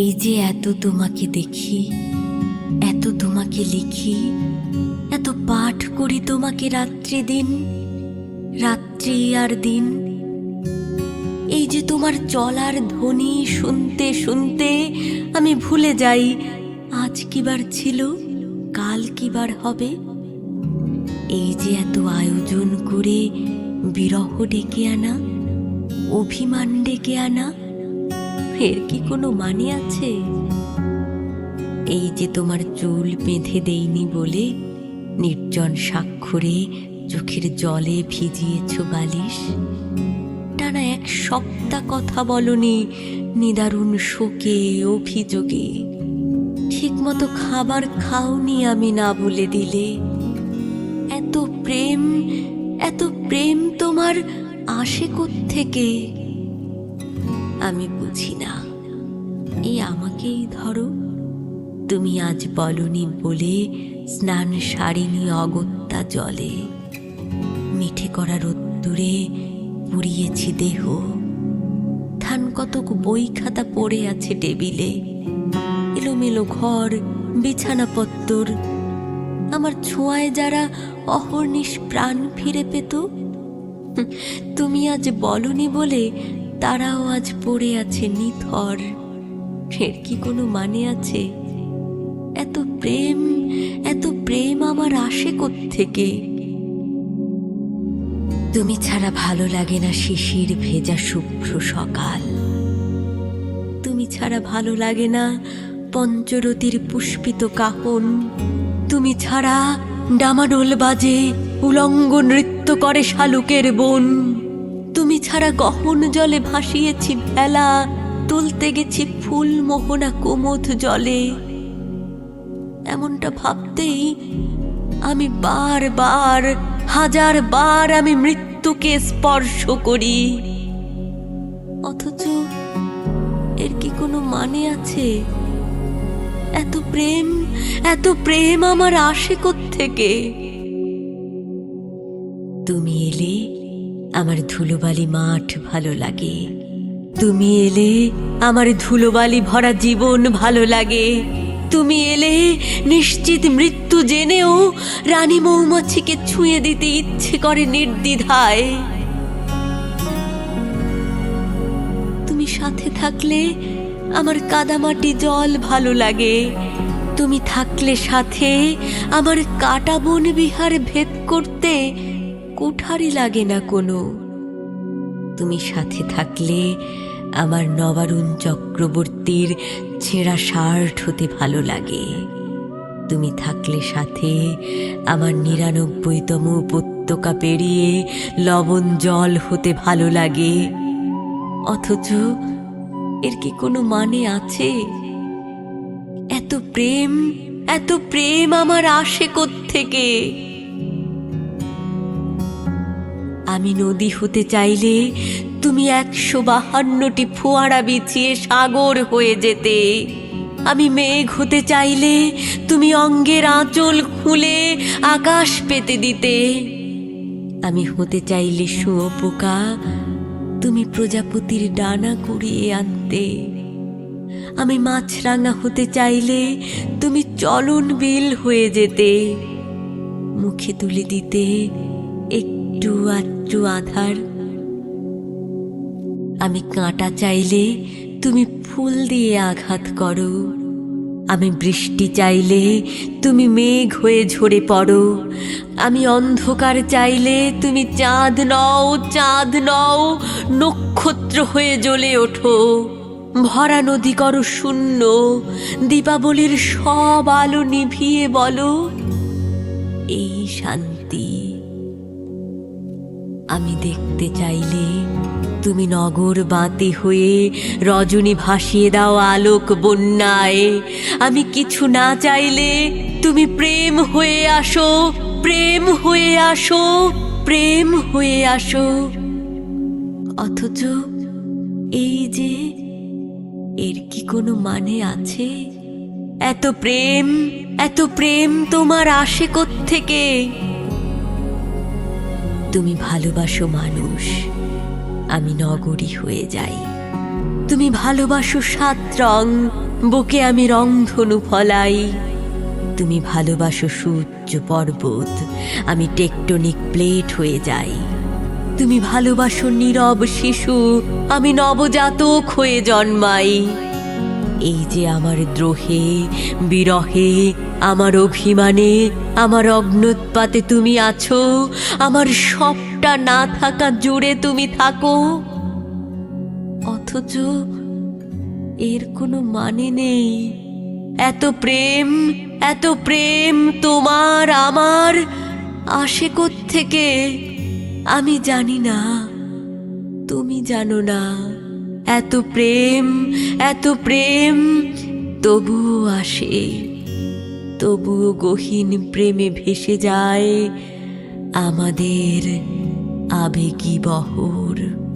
এই যে এত তোমাকে দেখি, এত তোমাকে লিখি, এত পাঠ করি তোমাকে রাত্রি দিন, রাত্রি আর দিন। এই যে তোমার চলার ধ্বনি শুনতে শুনতে আমি ভুলে যাই, আজ কিবার ছিল, কাল কিবার হবে। এই যে এত আয়োজন করে বিরহ ডেকে আনা, অভিমান ডেকে আনা এর কি কোনো মানে আছে? এই যে তোমার চুল বেঁধে দেইনি বলে নির্জন স্বাক্ষরে চোখের জলে ভিজিয়েছ বালিশ? টানা এক সপ্তাহ কথা বলনি, নিদারুণ শোকে, অভিযোগে। ঠিকমতো খাবার খাওনি আমি না বলে দিলে। এত প্রেম এত প্রেম তোমার আসে থেকে আমি বুঝি না। এই আমাকেই ধরো। তুমি আজ বলনি বলে স্নান সারিনি অগত্যা জলে। মিঠে করা রোদ্দুরে পুড়িয়েছি দেহ। ধান কতক বই খাতা পড়ে আছে টেবিলে। এলোমেলো ঘর, বিছানাপত্তর। আমার ছোঁয়ায় যারা অহর্নিশ প্রাণ ফিরে পেত। তুমি আজ বলনি বলে তারাও আজ পড়ে আছে নিথর। এর কি কোনো মানে আছে? এত প্রেম এত প্রেম আমার আসে থেকে তুমি ছাড়া ভালো লাগে না শিশির ভেজা শুভ্র সকাল। তুমি ছাড়া ভালো লাগে না পঞ্চরতির পুষ্পিত কাহন তুমি ছাড়া ডামাডোল বাজে উলঙ্গ নৃত্য করে শালুকের বন। ছাড়া গহন জলে ভাসিয়েছি ভেলা, তুলতে গেছি ফুল মোহনা কুমুদ জলে। এমনটা ভাবতেই আমি বারবার হাজার বার আমি মৃত্যুকে স্পর্শ করি। অথচ এর কি কোনো মানে আছে? এত প্রেম এত প্রেম আমার আসে থেকে তুমি এলে আমার ধুলোবালি মাঠ ভালো লাগে। তুমি এলে আমার ধুলোবালি ভরা জীবন ভালো লাগে। তুমি এলে নিশ্চিত মৃত্যু জেনেও রানী মৌমাছিকে ছুঁয়ে দিতে ইচ্ছে করে নির্দ্বিধায়। তুমি সাথে থাকলে আমার কাদামাটি জল ভালো লাগে। তুমি থাকলে সাথে আমার কাটা বন বিহার ভেদ করতে কুঠারি লাগে না কোনো। তুমি সাথে থাকলে আমার নবারুণ চক্রবর্তীর ছেঁড়া শার্ট হতে ভালো লাগে। তুমি থাকলে সাথে আমার নিরানব্বইতম উপত্যকা পেরিয়ে লবণ জল হতে ভালো লাগে। অথচ এর কি কোনো মানে আছে? এত প্রেম এত প্রেম আমার আসে থেকে আমি নদী হতে চাইলে তুমি একশো বাহান্নটি ফোয়ারা বিছিয়ে সাগর হয়ে যেতে। আমি মেঘ হতে চাইলে তুমি অঙ্গের আঁচল খুলে আকাশ পেতে দিতে। আমি হতে চাইলে শুঁয়োপোকা তুমি প্রজাপতির ডানা কুড়িয়ে আনতে। আমি মাছরাঙা হতে চাইলে তুমি চলন বিল হয়ে যেতে। মুখে তুলে দিতে একটু আধার। আমি কাঁটা চাইলে তুমি ফুল দিয়ে আঘাত করো। আমি বৃষ্টি চাইলে তুমি মেঘ হয়ে ঝরে পড়ো। আমি অন্ধকার চাইলে তুমি চাঁদ নও চাঁদ নও, নক্ষত্র হয়ে জ্বলে ওঠো। ভরা নদী করো শূন্য, দীপাবলির সব আলো নিভিয়ে বলো। এই শান্তি আমি দেখতে চাইলে তুমি নগর বাতি হয়ে রজনী ভাসিয়ে দাও আলোক বন্যায়। আমি কিছু না চাইলে তুমি প্রেম হয়ে আসো, প্রেম হয়ে আসো, প্রেম হয়ে আসো। অথচ এই যে এর কি কোনো মানে আছে? এত প্রেম এত প্রেম তোমার আসে থেকে তুমি ভালোবাসো মানুষ, আমি নগরী হয়ে যাই। তুমি ভালোবাসো সাত রং, বুকে আমি রংধনু ফলাই। তুমি ভালোবাসো সূর্য পর্বত, আমি টেকটনিক প্লেট হয়ে যাই। তুমি ভালোবাসো নীরব শিশু, আমি নবজাতক হয়ে জন্মাই। এই যে আমার দ্রোহে, বিরহে, আমার অভিমানে, আমার অগ্নুৎপাতে তুমি আছো, আমার সবটা না থাকা জুড়ে তুমি থাকো। অথচ এর কোনো মানে নেই। এত প্রেম এত প্রেম তোমার, আমার আসে থেকে আমি জানি না, তুমি জানো না। এত প্রেম এত প্রেম তবুও আসে। তবুও গহীন প্রেমে ভেসে যায় আমাদের আবেগী বহর।